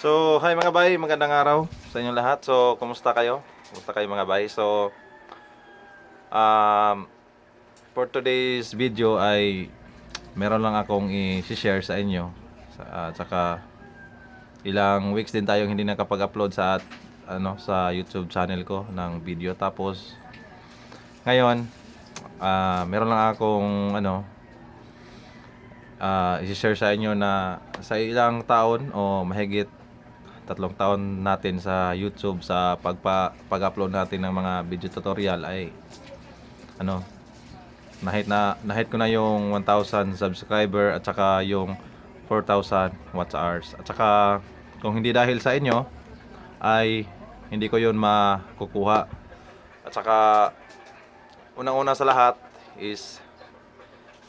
So, hi mga bay, magandang araw sa inyong lahat. So, kumusta kayo? Kumusta kayo mga bay? So, um, for today's video ay meron lang akong i-share sa inyo. Sa, at saka, ilang weeks din tayong hindi nakapag-upload sa at- ano sa YouTube channel ko ng video. Tapos, ngayon, ah meron lang akong ano ah i-share sa inyo na sa ilang taon o mahigit tatlong taon natin sa YouTube sa pagpa pag-upload natin ng mga video tutorial ay ano nahit na nahit ko na yung 1,000 subscriber at saka yung 4,000 watch hours at saka kung hindi dahil sa inyo ay hindi ko yun makukuha at saka unang-una sa lahat is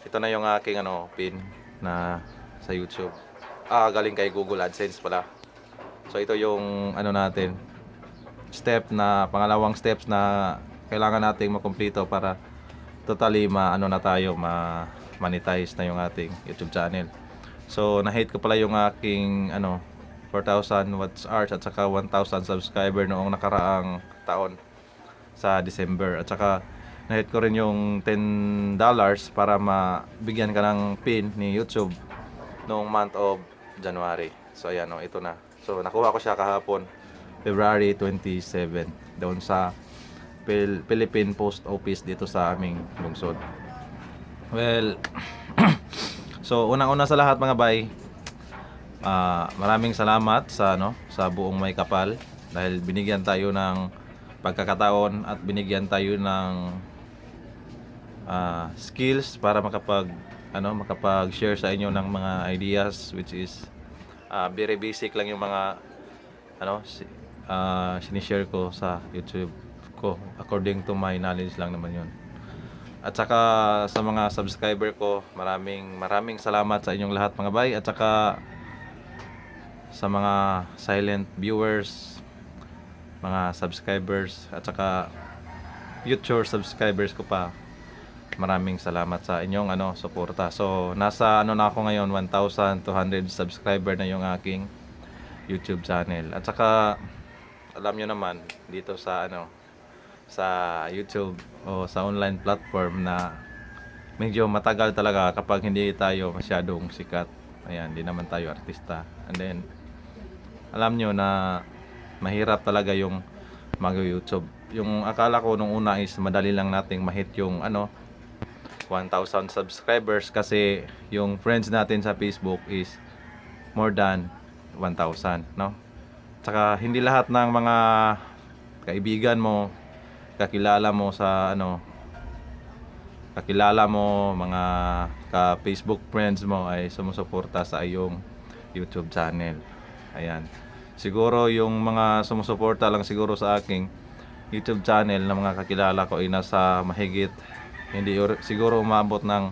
ito na yung aking ano pin na sa YouTube. Ah, galing kay Google AdSense pala. So ito yung ano natin step na pangalawang steps na kailangan nating makumpleto para totally ma ano na tayo ma monetize na yung ating YouTube channel. So na-hit ko pala yung aking ano 4,000 watch hours at saka 1,000 subscriber noong nakaraang taon sa December at saka na-hit ko rin yung 10 dollars para mabigyan ka ng pin ni YouTube noong month of January. So ayan oh, ito na. So nakuha ko siya kahapon February 27 doon sa Phil- Philippine Post Office dito sa aming lungsod. Well, so unang-una sa lahat mga bay, ah, maraming salamat sa ano sa buong may kapal dahil binigyan tayo ng pagkakataon at binigyan tayo ng ah, skills para makapag ano makapag-share sa inyo ng mga ideas which is ah, very basic lang yung mga ano ah, sinishare ko sa YouTube ko. According to my knowledge lang naman yun. At saka sa mga subscriber ko maraming maraming salamat sa inyong lahat mga bay. At saka sa mga silent viewers mga subscribers at saka future subscribers ko pa maraming salamat sa inyong ano suporta. So nasa ano na ako ngayon 1,200 subscriber na yung aking YouTube channel. At saka alam nyo naman dito sa ano sa YouTube o sa online platform na medyo matagal talaga kapag hindi tayo masyadong sikat. Ayan, hindi naman tayo artista. And then alam nyo na mahirap talaga yung mag-YouTube. Yung akala ko nung una is madali lang nating mahit yung ano 1,000 subscribers kasi yung friends natin sa Facebook is more than 1,000, no? Tsaka hindi lahat ng mga kaibigan mo, kakilala mo sa ano, kakilala mo, mga ka-Facebook friends mo ay sumusuporta sa iyong YouTube channel. Ayan. Siguro yung mga sumusuporta lang siguro sa aking YouTube channel na mga kakilala ko ay nasa mahigit hindi siguro umabot ng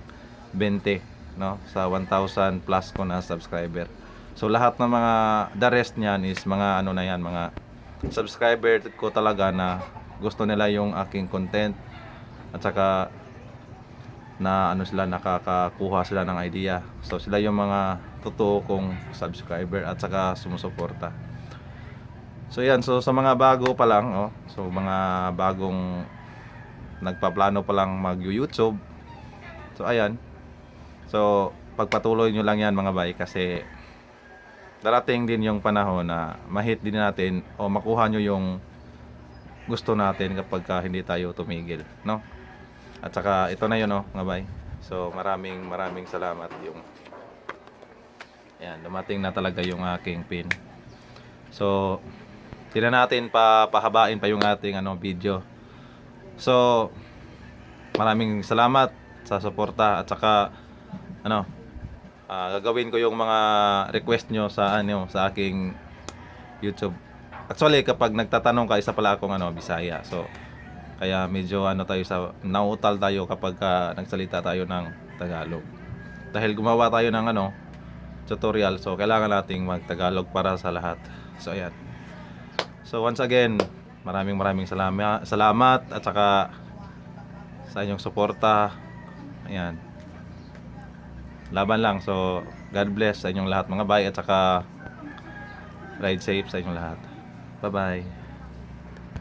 20 no sa 1,000 plus ko na subscriber. So lahat ng mga the rest niyan is mga ano na yan, mga subscriber ko talaga na gusto nila yung aking content at saka na ano sila nakakakuha sila ng idea. So sila yung mga totoo kong subscriber at saka sumusuporta. So yan, so sa mga bago pa lang, oh, so mga bagong nagpaplano pa lang mag-YouTube. So ayan. So pagpatuloy nyo lang yan mga bay kasi darating din yung panahon na mahit din natin o makuha nyo yung gusto natin kapag ka hindi tayo tumigil, no? At saka ito na yun, no, mga bay. So maraming maraming salamat yung Ayan, dumating na talaga yung aking pin. So, tira natin pa pahabain pa yung ating ano video. So, maraming salamat sa suporta at saka ano, ah, gagawin ko yung mga request nyo sa ano sa aking YouTube. Actually, kapag nagtatanong ka, isa pala akong ano, Bisaya. So, kaya medyo ano tayo sa nauutal tayo kapag ka nagsalita tayo ng Tagalog. Dahil gumawa tayo ng ano, tutorial. So, kailangan nating mag-Tagalog para sa lahat. So, ayan. So, once again, maraming maraming salamat, salamat at saka sa inyong suporta. Ayan. Laban lang. So, God bless sa inyong lahat mga bay at saka Ride safe sa inyong lahat. Bye-bye.